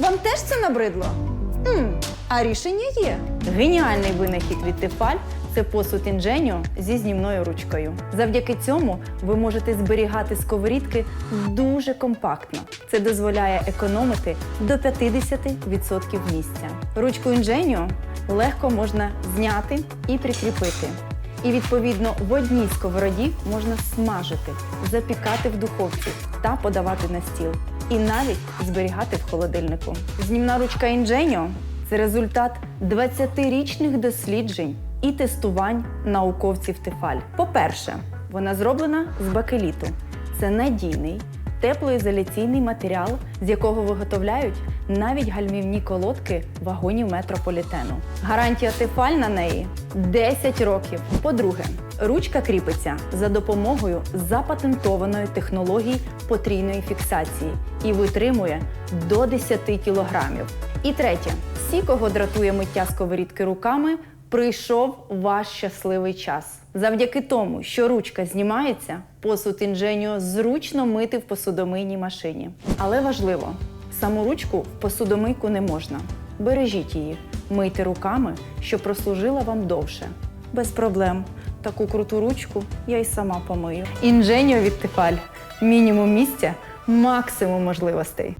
Вам теж це набридло? м а рішення є. Геніальний винахід від Тефаль це посуд інженіо зі знімною ручкою. Завдяки цьому ви можете зберігати сковорідки дуже компактно. Це дозволяє економити до 50% місця. Ручку інженіо легко можна зняти і прикріпити. І відповідно в одній сковороді можна смажити, запікати в духовці та подавати на стіл. І навіть зберігати в холодильнику. Знімна ручка Ingenio – це результат 20-річних досліджень і тестувань науковців Тефаль. По-перше, вона зроблена з бакеліту. Це надійний, теплоізоляційний матеріал, з якого виготовляють навіть гальмівні колодки вагонів метрополітену. Гарантія Тефаль на неї 10 років. По-друге, ручка кріпиться за допомогою запатентованої технології потрійної фіксації і витримує до 10 кілограмів. І третє, всі, кого дратує миття сковорідки руками, прийшов ваш щасливий час. Завдяки тому, що ручка знімається, посуд інженіо зручно мити в посудомийній машині. Але важливо, саму ручку в посудомийку не можна. Бережіть її, мийте руками, щоб прослужила вам довше. Без проблем. Таку круту ручку я й сама помию. Інженіо від Тефаль. Мінімум місця, максимум можливостей.